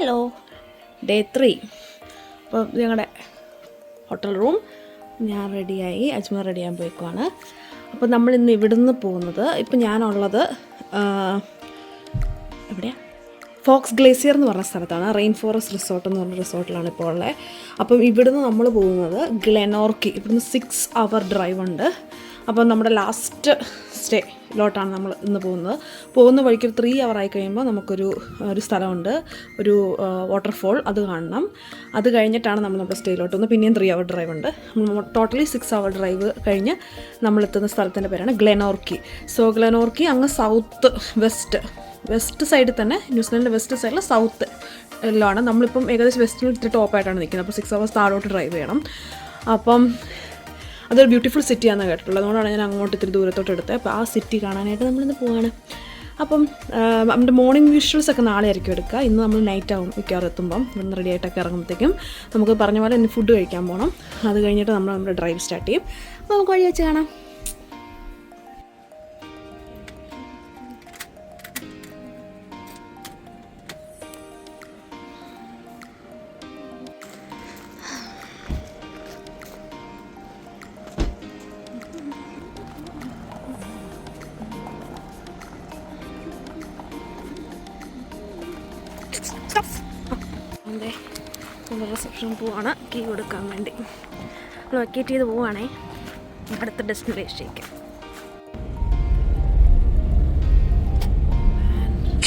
Hello. Day three അപ്പോൾ ഞങ്ങളുടെ hotel room ഞാൻ റെഡിയായി അജ്മീർ റെഡിയാകാൻ പോയിക്കുവാണ്. അപ്പോൾ നമ്മൾ ഇന്ന് ഇവിടുന്ന് പോകുന്നത് ഇപ്പം ഞാനുള്ളത് എവിടെയാണ് എവിടെയാ? ഫോക്സ് ഗ്ലേസിയർ എന്ന് പറഞ്ഞ സ്ഥലത്താണ്. റെയിൻ ഫോറസ്റ്റ് റിസോർട്ട് എന്ന് പറഞ്ഞ റിസോർട്ടിലാണ് ഇപ്പോൾ ഉള്ളത്. അപ്പം ഇവിടുന്ന് നമ്മൾ പോകുന്നത് ഗ്ലെനോർക്കി ഇവിടുന്ന് സിക്സ് അവർ ഡ്രൈവ് ഉണ്ട്. അപ്പം നമ്മുടെ ലാസ്റ്റ് സ്റ്റേ ലോട്ടാണ് നമ്മൾ ഇന്ന് പോകുന്നത്. പോകുന്ന വഴിക്ക് ഒരു ത്രീ അവർ ആയി കഴിയുമ്പോൾ നമുക്കൊരു ഒരു സ്ഥലമുണ്ട്. ഒരു വാട്ടർഫോൾ അത് കാണണം. അത് കഴിഞ്ഞിട്ടാണ് നമ്മൾ നമ്മുടെ സ്റ്റേയിലോട്ട് വന്ന് പിന്നെയും ത്രീ അവർ ഡ്രൈവ് ഉണ്ട്. ടോട്ടലി സിക്സ് അവർ ഡ്രൈവ് കഴിഞ്ഞ് നമ്മൾ എത്തുന്ന സ്ഥലത്തിന്റെ പേരാണ് ഗ്ലെനോർക്കി സോ ഗ്ലെനോർക്കി അങ്ങ് സൗത്ത് വെസ്റ്റ് വെസ്റ്റ് സൈഡിൽ തന്നെ ന്യൂസിലാൻഡിന്റെ വെസ്റ്റ് സൈഡിൽ സൗത്ത് എല്ലാമാണ് നമ്മളിപ്പം ഏകദേശം വെസ്റ്റിൽ ഇത്തിരി ടോപ്പായിട്ടാണ് നിൽക്കുന്നത്. അപ്പോൾ സിക്സ് അവേഴ്സ് താഴോട്ട് ഡ്രൈവ് ചെയ്യണം. അപ്പം അതൊരു ബ്യൂട്ടിഫുൾ സിറ്റിയാണെന്ന് കേട്ടിട്ടുള്ളത് അതുകൊണ്ടാണ് ഞാൻ അങ്ങോട്ട് ഇത്തിരി ദൂരത്തോട്ട് എടുത്തത്. അപ്പോൾ ആ സിറ്റി കാണാനായിട്ട് നമ്മളിന്ന് പോവാണ്. അപ്പം നമ്മുടെ മോർണിംഗ് വിഷ്വൽസ് ഒക്കെ നാളെ ആയിരിക്കും എടുക്കുക. ഇന്ന് നമ്മൾ നൈറ്റ് ആവും മിക്കവാറും എത്തുമ്പം. ഇവിടുന്ന് റെഡി ആയിട്ടൊക്കെ ഇറങ്ങുമ്പോഴത്തേക്കും നമുക്ക് പറഞ്ഞ പോലെ ഇനി ഫുഡ് കഴിക്കാൻ പോകണം അത് കഴിഞ്ഞിട്ട് നമ്മൾ നമ്മുടെ ഡ്രൈവ് സ്റ്റാർട്ട് ചെയ്യും. അപ്പോൾ നമുക്ക് വഴി വെച്ച് കാണാം. നമ്മൾ റിസപ്ഷൻ പോവാണ്. കീ കൊടുക്കാൻ വേണ്ടി. ലൊക്കേറ്റ് ചെയ്ത് പോവുകയാണേ. അടുത്ത ഡെസ്റ്റിനേഷനിലേക്ക്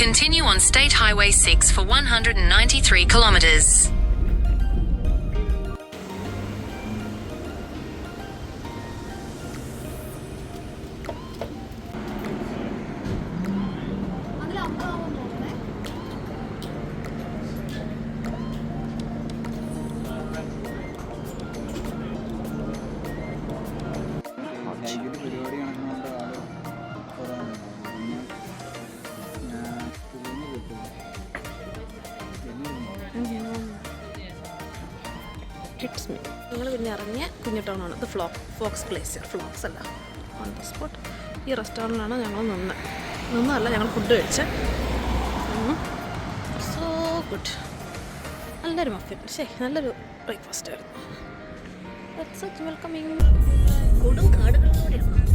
Continue on State Highway 6 for 193 kilometers. നൈകിട്ട് പരിപാടി ഞങ്ങൾ പിന്നെ ഇറങ്ങിയ കുഞ്ഞു ടൗണാണ് ഇത് ഫ്ലോ ഫോക്സ് പ്ലേസ് ഫ്ലോക്സ് അല്ല. ഓൺ ദ സ്പോട്ട് ഈ റെസ്റ്റോറന്റിലാണ് ഞങ്ങൾ നിന്ന്. നിന്നല്ല ഞങ്ങൾ ഫുഡ് കഴിച്ച്. സോ ഗുഡ് നല്ലൊരു മഫിൻ ശരി നല്ലൊരു ബ്രേക്ക്ഫാസ്റ്റ് ആയിരുന്നു. വെൽക്കമിങ് കൊടും കാടുകളിലൂടെയാണ്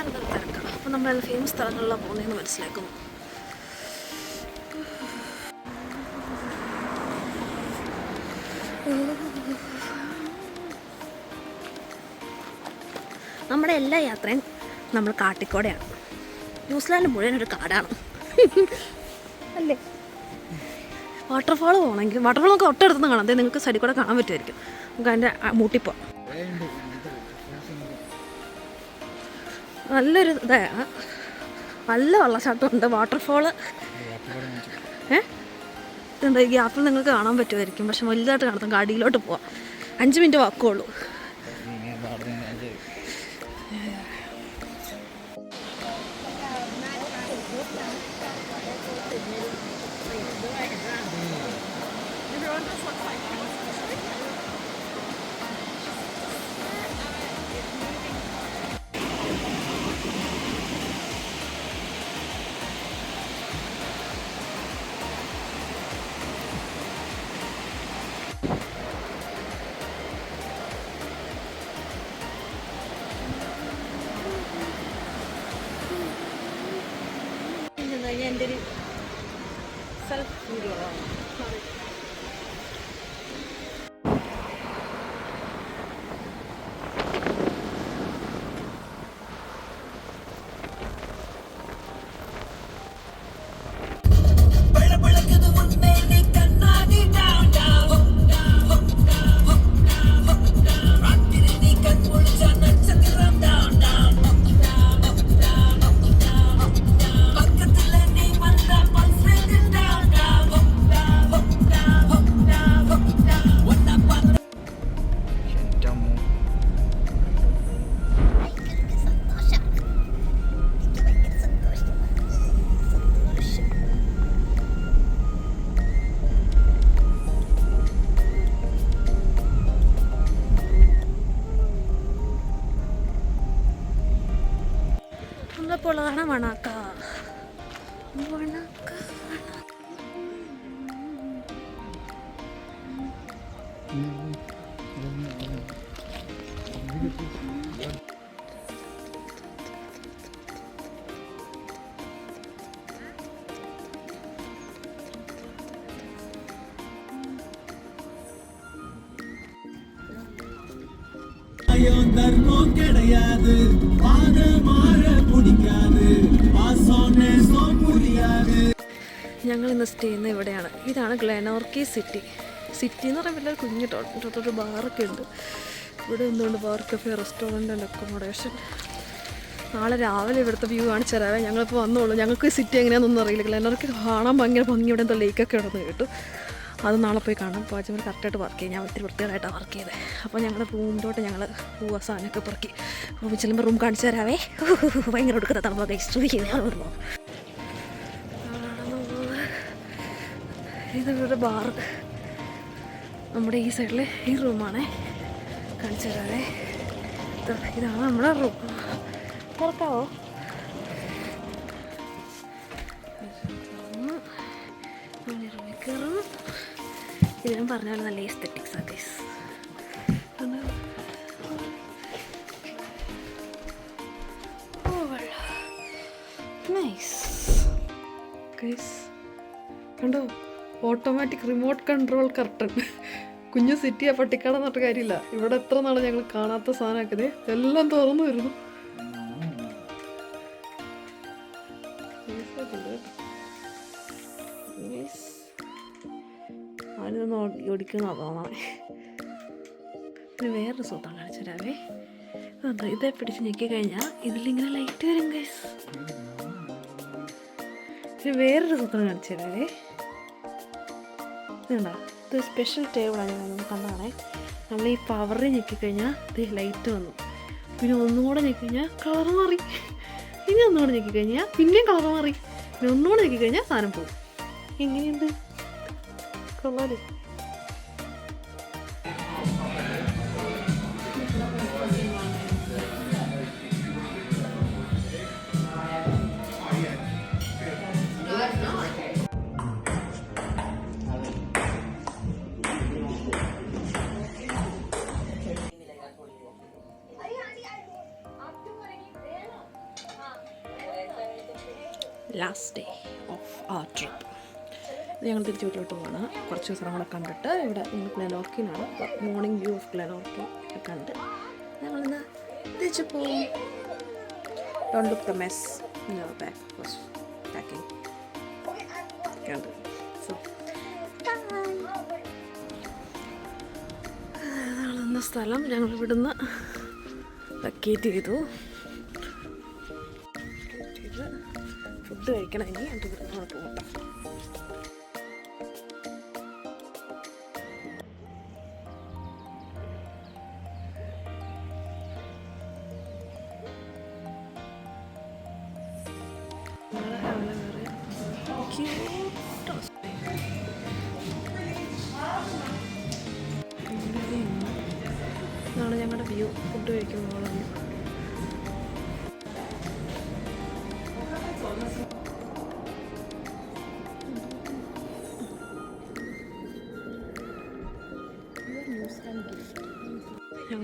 തിരക്കാണ്. നമ്മൾ ഫേമസ് സ്ഥലങ്ങളിലാണ് പോകുന്നതെന്ന് മനസ്സിലാക്കുന്നു. നമ്മുടെ എല്ലാ യാത്രയും നമ്മൾ കാട്ടിക്കോടെയാണ്. ന്യൂസിലാൻഡ് മുഴുവൻ ഒരു കാടാണ്. അല്ലേ? വാട്ടർഫാൾ പോകണമെങ്കിൽ വാട്ടർഫാൾ നമുക്ക് ഒട്ടടുത്തുനിന്ന് കാണാം. അതായത് നിങ്ങൾക്ക് സൈഡിൽ കൂടെ കാണാൻ പറ്റുമായിരിക്കും. നമുക്ക് അതിന്റെ മൂട്ടിപ്പോ നല്ലൊരു ഇതാണ് നല്ല വെള്ളച്ചാട്ടമുണ്ട്. വാട്ടർഫോൾ ഏ? ഇതെന്താ ഈ ഗ്യാപ്പിൽ നിങ്ങൾക്ക് കാണാൻ പറ്റുമായിരിക്കും. പക്ഷെ വലുതായിട്ട് കാണത്തും അടിയിലോട്ട് പോവാം. അഞ്ച് മിനിറ്റ് വാക്കുള്ളൂ. എന്റെ ഒരു സെൽഫ് വീഡിയോ ഇപ്പോൾ ഉള്ളതാണ് മണാക്ക മണാക്ക ഞങ്ങൾ ഇന്ന് സ്റ്റേ ചെയ്യുന്നത് ഇവിടെയാണ്. ഇതാണ് ഗ്ലാനോർക്കി സിറ്റി സിറ്റി എന്ന് പറയുമ്പോൾ എല്ലാവരും കുഞ്ഞു തൊട്ടൊരു ബാറൊക്കെ ഉണ്ട്. ഇവിടെ എന്തുകൊണ്ട് bar cafe restaurant and accommodation നാളെ രാവിലെ ഇവിടുത്തെ വ്യൂ കാണിച്ചു തരാവേ. ഞങ്ങളിപ്പോൾ വന്നോളൂ. ഞങ്ങൾക്ക് സിറ്റി എങ്ങനെയാണെന്നൊന്നും അറിയില്ല. ഗ്ലാനോർക്കി കാണാൻ ഭയങ്കര ഭംഗി. ഇവിടെ എന്തോ ലേക്കൊക്കെ ഉണ്ടെന്ന് കേട്ടു. അത് നാളെ പോയി കാണാം. പാചകം കറക്റ്റായിട്ട് വർക്ക് ചെയ്യും. ഞാൻ ഒത്തിരി വൃത്തികളായിട്ടാണ് വർക്ക് ചെയ്തത് അപ്പോൾ ഞങ്ങളുടെ റൂമിലോട്ട് ഞങ്ങൾ പോവാ സാധനമൊക്കെ പെറുക്കി. റൂമിൽ ചെല്ലുമ്പോൾ റൂം കാണിച്ചു തരാവേ. ഭയങ്കര കൊടുക്കുന്ന തണുപ്പൊക്കെ ഇഷ്ടം ഞാൻ ഇതൊരു ബാർ? നമ്മുടെ ഈ സൈഡിൽ ഈ റൂമാണേ. കാണിച്ചു തരാവേ. ഇത് ഇതാണ് നമ്മുടെ റൂം. തുറക്കാവോ റൂമിൽ കയറും. ഇത് ഞാൻ പറഞ്ഞ പോലെ നല്ല എസ്തെറ്റിക്സ് ഗൈസ് നൈസ് കണ്ടോ? ഓട്ടോമാറ്റിക് റിമോട്ട് കൺട്രോൾ കർട്ടൺ കുഞ്ഞു സിറ്റിയാ പട്ടിക്കാട് എന്നിട്ട് കാര്യമില്ല. ഇവിടെ എത്ര നാളെ ഞങ്ങൾ കാണാത്ത സാധനമൊക്കെ എല്ലാം തുറന്നു വരുന്നു. വേറൊരു സൂത്രം കാണിച്ചു തരാവേ അതെ ഇതേ പിടിച്ച് ഞെക്കി കഴിഞ്ഞാൽ ഇതിലിങ്ങനെ ലൈറ്റ് വരും ഗൈസ് വേറൊരു സൂത്രം കാണിച്ചു തരാവേ ഇതുണ്ടോ? ഇത് സ്പെഷ്യൽ ടേബിളാണ് ഞാൻ നമുക്ക് കണ്ടതാണേ നമ്മൾ ഈ പവറിൽ ഞെക്കിക്കഴിഞ്ഞാൽ ഇത് ലൈറ്റ് വന്നു. പിന്നെ ഒന്നുകൂടെ ഞെക്കിക്കഴിഞ്ഞാൽ കളർ മാറി. പിന്നെ ഒന്നുകൂടെ ഞെക്കിക്കഴിഞ്ഞാൽ പിന്നെയും കളർ മാറി. പിന്നെ ഒന്നുകൂടെ ഞെക്കിക്കഴിഞ്ഞാൽ സാധനം പോകും. എങ്ങനെയുണ്ട്? കൊള്ളാലേ. ഞങ്ങൾ തിരിച്ച് വീട്ടിലോട്ട് പോകണം കുറച്ച് ദിവസം കൂടെ കണ്ടിട്ട് ഇവിടെ ഞങ്ങൾ ഗ്ലെനോർക്കിനാണ്. മോർണിംഗ് വ്യൂ ഓഫ് ഗ്ലെനോർക്കി കണ്ട് ഞങ്ങളിന്ന് തിരിച്ച് പോകും don't look the mess back packing കണ്ട് സ്ഥലം. ഞങ്ങൾ ഇവിടുന്ന് ലൊക്കേറ്റ് ചെയ്തു ഫുഡ് കഴിക്കണമെങ്കിൽ ഇനി. എന്റെ ഇവിടുന്ന് പോകട്ടെ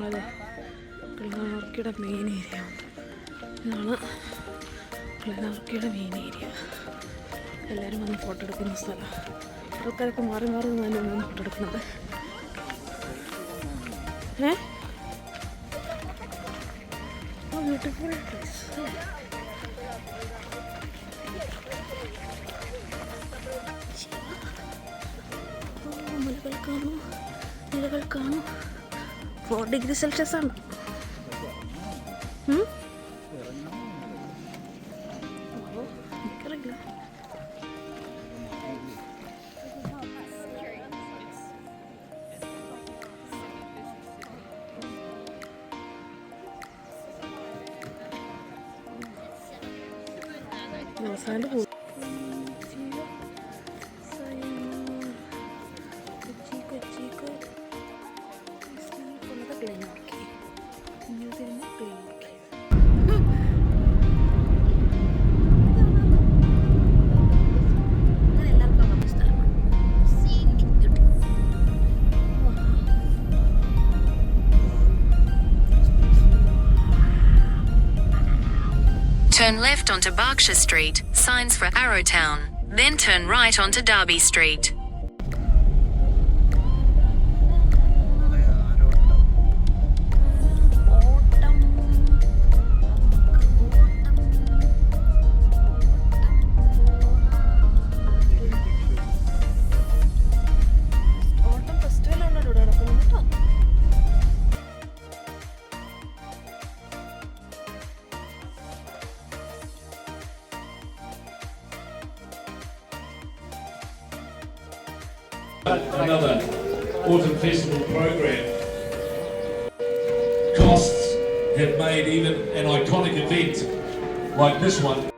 ഞങ്ങളത് കിളിനാർക്കിയുടെ മെയിൻ ഏരിയ ഇതാണ് കിളിനാർക്കിയുടെ മെയിൻ ഏരിയ എല്ലാവരും വന്ന് ഫോട്ടോ എടുക്കുന്ന സ്ഥലം. ആൾക്കാരൊക്കെ മാറി മാറി നിന്ന് വന്ന് ഫോട്ടോ എടുക്കുന്നത്. ഏ? ബ്യൂട്ടിഫുൾ പ്ലേസ് മലകൾ കാണൂ നിലകൾ കാണൂ ഫോർ ഡിഗ്രി സെൽഷ്യസ് ആണ്. അവസാനം Turn left onto Berkshire Street, signs for Arrowtown. Then turn right onto Derby Street. Another autumn festival program. Costs have made even an iconic event like this one